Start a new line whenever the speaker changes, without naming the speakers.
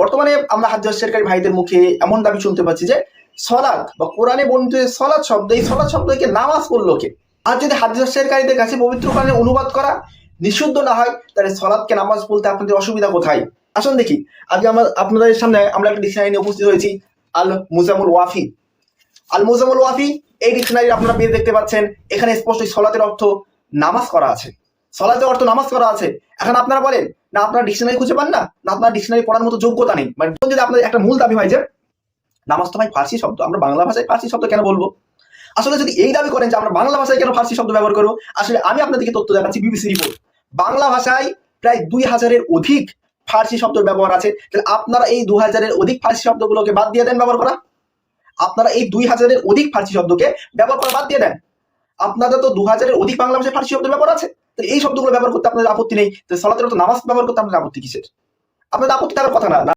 বর্তমানে আমরা হাজ শেরকারী ভাইদের মুখে এমন দাবি শুনতে পাচ্ছি যে সলাদ বা কোরআনে বর্ণিত সলাদ শব্দ, এই সলাদ শব্দকে নামাজ পড়ল কে? আর যদি হাজ শেরকারীদের কাছে পবিত্র কোরআনে অনুবাদ করা নিষিদ্ধ না হয়, তাহলে সলাদকে নামাজ বলতে আপনাদের অসুবিধা কোথায়? আসুন দেখি। আজকে আমরা আপনাদের সামনে আমরা একটা ডিকশনারি উপস্থিত হয়েছি আল মুজামুল ওয়াফি। আল মুজামুল ওয়াফি, এই ডিকশনারি আপনারা পেয়ে দেখতে পাচ্ছেন, এখানে স্পষ্টই সলাতের অর্থ নামাজ করা আছে। সলাতের অর্থ নামাজ করা আছে। এখন আপনারা বলেন, না, আপনারা ডিকশনারি খুঁজে পান না? না, আপনার ডিকশনারি পড়ার মতো যোগ্যতা নেই। মানে যদি আপনাদের একটা মূল দাবি হয় যে, নামাজ তো ভাই ফার্সি শব্দ, আমরা বাংলা ভাষায় ফার্সি শব্দ কেন বলব? আসলে যদি এই দাবি করেন যে, আমরা বাংলা ভাষায় কেন ফার্সি শব্দ ব্যবহার করব? আসলে আমি আপনাদেরকে তথ্য দেখাচ্ছি বিবিসি রিপোর্ট বাংলা ভাষায় প্রায় দুই হাজারের অধিক ফার্সি শব্দের ব্যবহার আছে। তাহলে আপনারা এই দু হাজারের অধিক ফার্সি শব্দগুলোকে বাদ দিয়ে দেন ব্যবহার করা? আপনারা এই দুই হাজারের অধিক ফার্সি শব্দকে ব্যবহার করা বাদ দিয়ে দেন। আপনাদের তো দু হাজারের অধিক বাংলা ভাষায় ফার্সি শব্দ ব্যবহার আছে। এই শব্দগুলো ব্যবহার করতে আপনাদের আপত্তি নেই। তাহলে নামাজ ব্যবহার করতে আপনাদের আপত্তি কিসের? আপনাদের আপত্তি থাকার কথা না।